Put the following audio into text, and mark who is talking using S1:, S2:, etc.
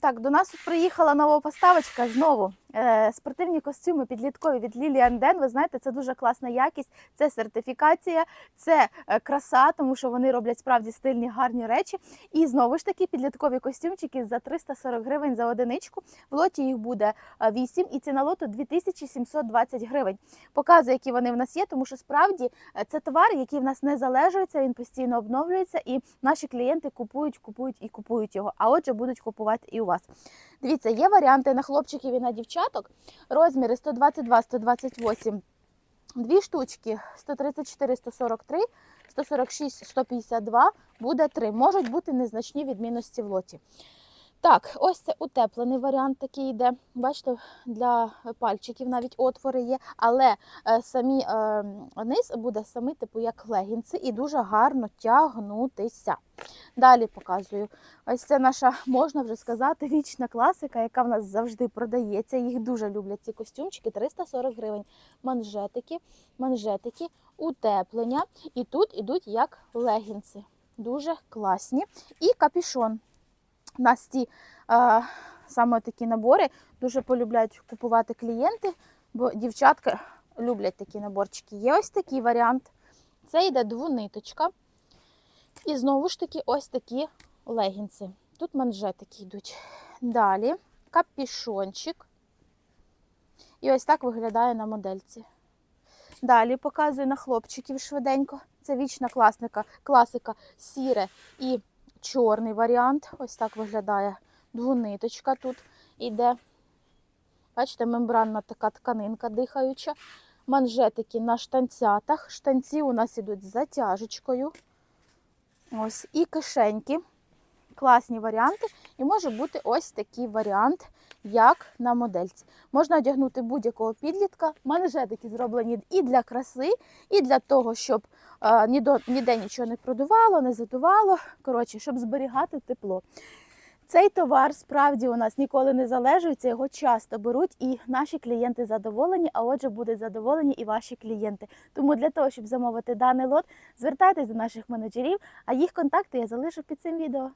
S1: Так, до нас приїхала нова поставочка знову. Е, спортивні костюми підліткові від Lilian Den. Ви знаєте, це дуже класна якість, це сертифікація, це е, краса, тому що вони роблять справді стильні, гарні речі. І знову ж таки підліткові костюмчики за 340 гривень за одиничку. В лоті їх буде 8 і ціна лоту 2720 гривень. Показую, які вони в нас є, тому що справді е, це товар, який в нас не залежується, він постійно обновлюється, і наші клієнти купують, купують і купують його. А отже, будуть купувати і у вас. Дивіться, є варіанти на хлопчиків і на дівчаток. Розміри 122, 128, дві штучки 134, 143, 146, 152, буде 3. Можуть бути незначні відмінності в лоті. Так, ось це утеплений варіант такий йде. Бачите, для пальчиків навіть отвори є, але е, самі е, низ буде саме типу як легінси і дуже гарно тягнутися. Далі показую. Ось це наша, можна вже сказати, вічна класика, яка в нас завжди продається. Їх дуже люблять ці костюмчики. 340 гривень. Манжетики, манжетики, утеплення. І тут ідуть як легінси. Дуже класні. І капішон. У нас ці е, саме такі набори дуже полюбляють купувати клієнти, бо дівчатка люблять такі наборчики. Є ось такий варіант. Це йде двуниточка. І знову ж таки ось такі легінси. Тут манжетики йдуть. Далі капішончик. І ось так виглядає на модельці. Далі показую на хлопчиків швиденько. Це вічна класника, класика сіре і чорний варіант. Ось так виглядає двуниточка тут іде. Бачите, мембранна така тканинка дихаюча. Манжетики на штанцятах. Штанці у нас ідуть з затяжечкою. Ось і кишеньки. Класні варіанти. І може бути ось такий варіант, як на модельці. Можна одягнути будь-якого підлітка. Манжетики зроблені і для краси, і для того, щоб е, ніде, ніде нічого не продувало, не задувало. Коротше, щоб зберігати тепло. Цей товар справді у нас ніколи не залежується, його часто беруть, і наші клієнти задоволені, а отже, будуть задоволені і ваші клієнти. Тому для того, щоб замовити даний лот, звертайтесь до наших менеджерів, а їх контакти я залишу під цим відео.